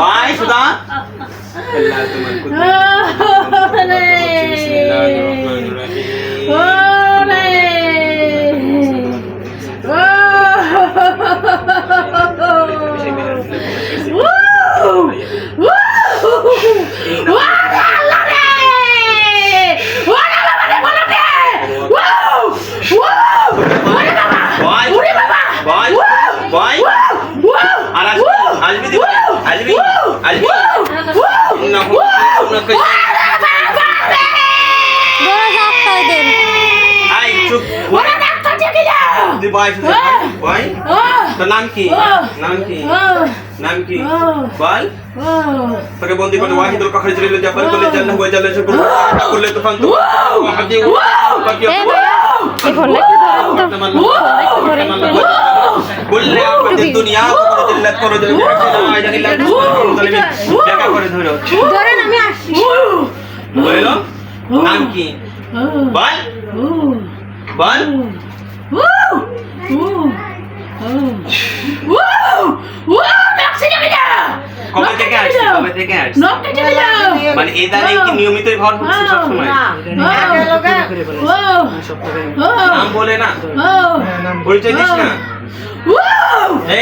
ভাই সুধা আল্লাহ তোমার কুদরত দিবা আসবি আসবি ইন্নাহু ইন্নাকা ধরে ধাক্কায় দেন আই চুপ দি ভাই সুধা ভাই তোর নাম কি নাম কি নাম কি বল তোকে বন্দি করে ওয়াহিদুল কাহার জলিল জাফর করলে জান্নাহ ওয়া জাল্লা শুকর করলে তুফান তো হাদি বাকি এ ভাইয়া এই ফোনটা একটু ধরেন তো? বললে আমাদের দুনিয়া করে জিল্লাত করে আল্লাহ দেখা করে ধরো ধরেন আমি আসছি। বলল? নাম কি? বল। বল। কবে থেকে আসছিস কবে থেকে আসছিস মানে ইদানিং কি নিয়মিতই ঘর হচ্ছে সব সময় নাম বলে না। পরিচয় দিস না।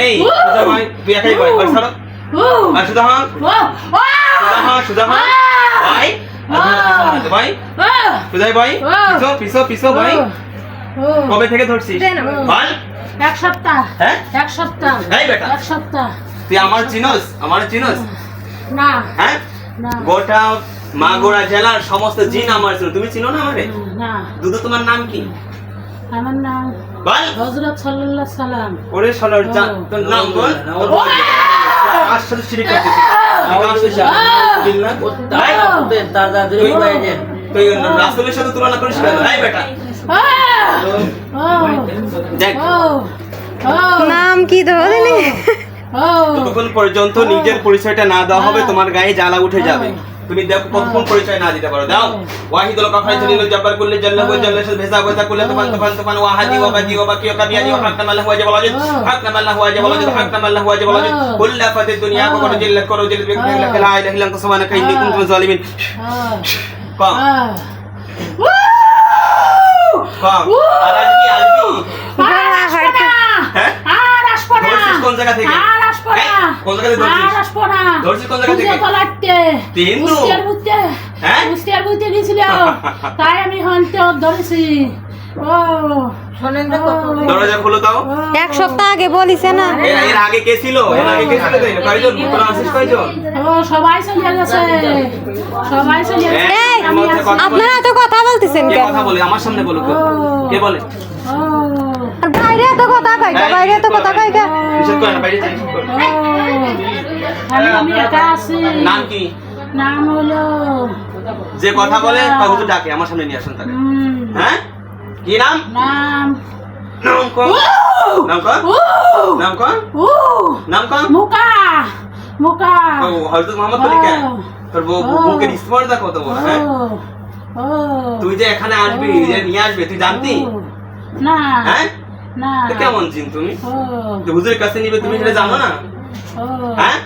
এই সুধা ভাই তুই একাই ভাই ভাই ছাড়ো। আর সুধা হন সুধা হন সুধা হন ভাই ভাই। সুধা ভাই পিছো পিছো পিছো ভাই। কবে থেকে ধরছিস? বল। এক সপ্তাহ। হ্যাঁ? এক সপ্তাহ। এই বেটা। এক সপ্তাহ। তুই আমার চিনস? আমার চিনস? না। হ্যাঁ? গোটা মাগুরা জেলার সমস্ত জিন আমার ছিল তুমি চিনো না আমারে? না। দুদু তোমার নাম কি? আমার নাম বল। হজরত সাল্লাল্লাহ সাল্লাম। ওরে তোর নাম বল। সাথে শিরিক করতেছিস? তুই রাসূলের সাথে তুলনা করিস কেন? এই বেটা। নাম কি ধরেন ততক্ষণ পর্যন্ত নিজের পরিচয়টা না দেওয়া হবে তোমার গায়ে জ্বালা উঠে যাবে। তুমি দেখো কতক্ষণ পরিচয় না দিতে পারো। দাও। ওয়াহিদুল কাফাই জলিল জব্বার কুল্লি জাল্লাহু ওয়া জাল্লা শাল ভেসা ভেসা কুল্লি তুফান তুফান তুফান ওয়াহাদি ওয়া বাদি ওয়া বাকি ওয়া কাদিয়ানি ওয়া হাকনা মাল্লাহু ওয়া জাবাল ওয়াজিদ হাকনা মাল্লাহু ওয়া জাবাল ওয়াজিদ হাকনা মাল্লাহু ওয়া জাবাল ওয়াজিদ। কুল্লা ফাতিদ দুনিয়া ওয়া করো জিল্লাত করো জিল্লাত বিক লা ইলাহা ইল্লা আনতা সুবহানাকা ইন্নী কুনতু জালিমিন কম। কম। আর আসবি আসবি হ্যাঁ আর আসব না ধরছিস কোন জায়গা থেকে? আর আসব না। কোন জায়গা থেকে আর আসব না। ধরছিস কোন জায়গা থেকে? মুস্তিয়ার বুঝতে হ্যাঁ? মুস্তিয়ার গেছিল। তাই আমি হন্তে ধরেছি। ও। দরজা খুলো দাও এক সপ্তাহ আগে বলিছে না। এর এর আগে কে ছিল? এর আগে কে ছিল কয়জন? তোরা আসিস কয়জন? ও সবাই চলে গেছে। সবাই চলে গেছে। এই আমি আছি। আপনারা এত কথা বলতেছেন কেন? কথা বলে? আমার সামনে বলো কে বলে? ও। বাইরে এত কথা কয় কা? বাইরে এত কথা কয় কা? নিষেধ বাইরে যাই নিষেধ করে। আমি আমি একা আছি। নাম কি? নাম হলো যে কথা বলে তাকে তো ডাকে আমার সামনে নিয়ে আসুন তাকে। হ্যাঁ? কি নাম? নাম। নাম কর নাম ও নাম ও নাম কর মুকা! মুকা! ও হযরত মোহাম্মদ বলি কে? তোর বউ- বউকে স্মার্ট দেখো তো বড়, হ্যাঁ? তুই যে এখানে আসবি নিয়ে আসবে তুই জানতি? না। হ্যাঁ? না। কেমন চিন তুমি? হুজুরের কাছে নিবে তুমি সেটা জানো না? ও। হ্যাঁ?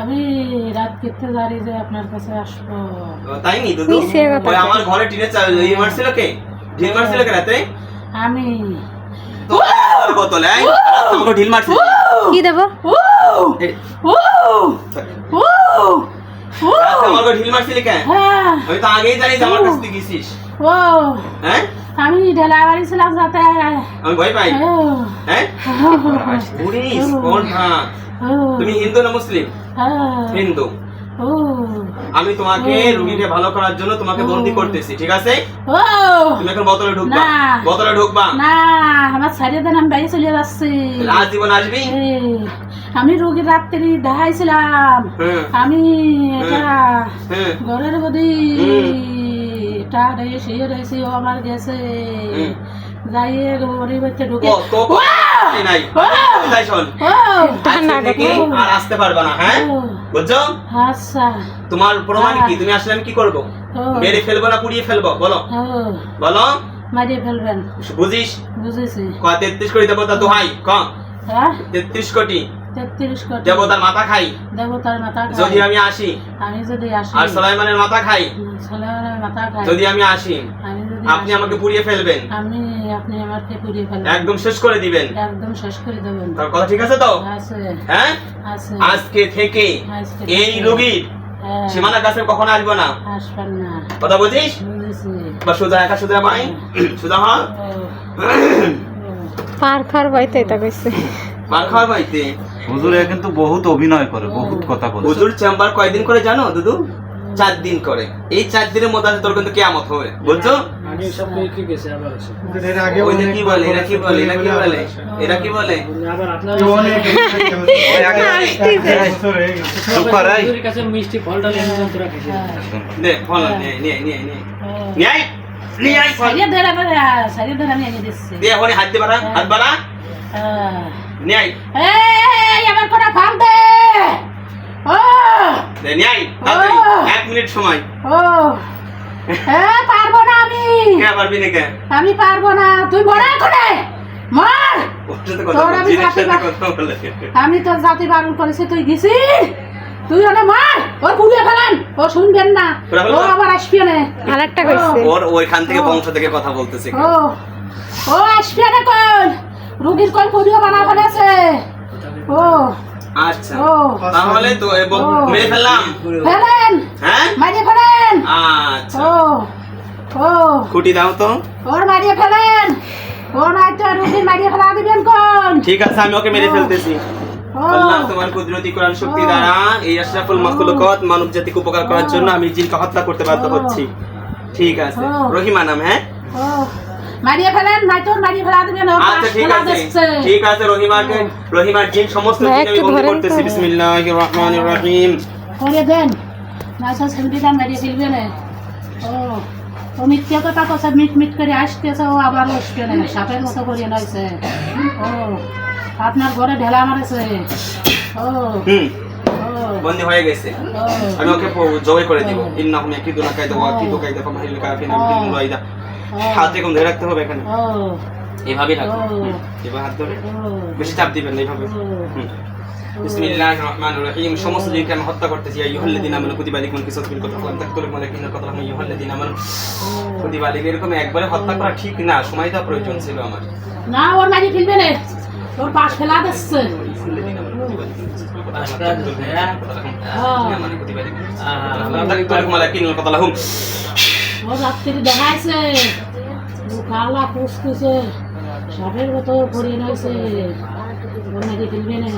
আমি রাত কেটে দাঁড়িয়ে যে আপনার কাছে আসব। তাই নি দুদু? ওই আমার ঘরে টিনে চাল ইয়ে মারছিল কে? ঢিল মারছিল কে রাতে? আমি। তো আর বোতলে আমাকে ঢিল মারছিল কি দেব? ও! ও! ও! ঢিল মারছিল কে হ্যাঁ। আমি তো আগেই জানি আমার কাছে তুই গেছিস। ও হ্যাঁ? আমি ঢেলা ছিলাম যাতে আমি ভয় পাই। হ্যাঁ? পুলিশ কোন হ্যাঁ তুমি হিন্দু না মুসলিম? হিন্দু। আমি তোমাকে রুগীকে ভালো করার জন্য তোমাকে বন্দি করতেছি ঠিক আছে? তুমি এখন বোতলে ঢুকবা। বোতলে ঢুকবা। না আমার ছাড়িয়ে দেন আমি বাইরে চলে যাচ্ছি। আজ জীবন আসবি আমি রোগীর রাত্রি দেখাইছিলাম। আমি এটা ঘরের বদি। এটা রয়ে শুয়ে রয়েছি ও আমার গেছে। যাইয়ে গরিব হচ্ছে ঢুকে আর আসতে পারবা না হ্যাঁ? বুঝছ? আচ্ছা। তোমার প্রমাণ কি? তুমি আসলে আমি কি করব? মেরে ফেলব না পুড়িয়ে ফেলব? বলো। মারিয়ে ফেলবেন। বুঝিস? বুঝেছি। ক তেত্রিশ কোটি দেবো তা দোহাই ক? হ্যাঁ। তেত্রিশ কোটি। তেত্রিশ কোটি। দেবতার মাথা খাই। দেবতার মাথা খাই। যদি আমি আসি আমি যদি আসি। আর সালাইমানের মাথা খাই মাথা খাই। যদি আমি আসি আমি যদি আপনি আমাকে পুড়িয়ে ফেলবেন। আমি আপনি আমাকে পুড়িয়ে ফেলবেন। একদম শেষ করে দিবেন। একদম শেষ করে দেবেন। তার কথা ঠিক আছে তো? আছে। হ্যাঁ? আছে। আজকে থেকে এই রোগীর হ্যাঁ, সীমানার কাছে কখনো আসব না। আসবেন না। কথা বুঝিস বা সোজা একা সোজা ভাই সোজা হ ও, ও। পার খাওয়ার বাড়িতে এটা কইছে। মার খাওয়ার বাড়িতে? হুজুরে কিন্তু বহুত অভিনয় করে বহুত কথা বলে হুজুর চেম্বার কয়দিন করে জানো দুদু? চার দিন করে। এই চার দিনের মধ্যে তোর কিন্তু কেয়ামত হবে বুঝছ? দিয়ে ওখানে হাত দিয়ে বাড়া হাত বাড়া। হ্যাঁ। ফাল দে। ও। ও। এক মিনিট সময়। ও। পারব না আমি। কে পারবি না কে আমি পারব না। তুই বড় করে মার। আমি তোর জাতি বারণ করেছি তুই গেছিস? তুই ওনে মার। ওর পুড়িয়ে ফেলেন। ও শুনবেন না। ও আবার আসবে না। আর একটা কইছে। ওর ওইখান থেকে ও। বংশ থেকে কথা বলতেছে ও। ও আসবে না কোন রুগীর কোন পুড়িয়ে বানা ফেলেছে? ও আচ্ছা। ও। তাহলে তো এ বল- মেরে ফেললাম। ফেলেন। হ্যাঁ? মারিয়ে ফেলেন। আচ্ছা। ও। ও। খুঁটি দাও তো। ওর মারিয়ে ফেলেন। ও নাই তো রুগীর মারিয়ে ফেলা দিবেন কোন? ঠিক আছে আমি ওকে মেরে ফেলতেছি। আল্লাহ তোমার কুদরতি কোরআন শক্তি। দ্বারা এই আশরাফুল মাখলুকাত মানব জাতিকে উপকার করার জন্য আমি জিনকে হত্যা করতে বাধ্য। হচ্ছি। ঠিক আছে। রহিমা নাম হ্যাঁ? মারিয়ে ফেলেন নাই তো মারিয়ে ফেলা দিবেন আচ্ছা ঠিক আছে। ঠিক আছে রহিমাকে রহিমার জিন সমস্ত জিন আমি ধরেন করতেছি। বিসমিল্লাহির রহমানির রহিম। করে দেন। না সব সেন্টিটা মারিয়ে ফেলবে না। ও ও মিথ্যে কথা কথা মিট মিট করে আসতেছে ও আবার আসবে না। সাপের মতো করিয়ে নয়ছে ও আপনার ঘরে ঢেলা মারেছে। ও হুম। বন্দি হয়ে গেছে। আমি ওকে জবাই করে দিব। ইন্নাহুম ইয়াকিদুনা কায়দা ওয়া আকিদু কায়দা ফামাহিল কাফিনা ও। বিল মুরাইদা হাত এরকম ধরে রাখতে হবে এখানে। ও এভাবেই রাখো। এবার হাত ধরে। বেশি চাপ দিবেন না এইভাবে বিসমিল্লাহির রহমানির রহিম। সমস্ত জিনকে আমি হত্যা করতেছি। ইয়া আইয়ুহাল্লাযীনা আমানু কুতিবা আলাইকুমুল কিসাসু ফিল কতল ওয়ান তাকতুলু মালাকিনা কতল হাম আইয়ুহাল্লাযীনা আমানু কুতিবা আলাইকুম। এরকম একবারে হত্যা করা ঠিক না। সময় দেওয়া প্রয়োজন ছিল আমার। না ওর মারিয়ে ফেলবে না। ওর পাশ ফেলা দিচ্ছে। আইয়ুহাল্লাযীনা আমানু কুতিবা আলাইকুম ও রাত্রি দেখাইছে। কালা পুষতেছে। সাপের মতো করে মারিয়ে ফেলবে না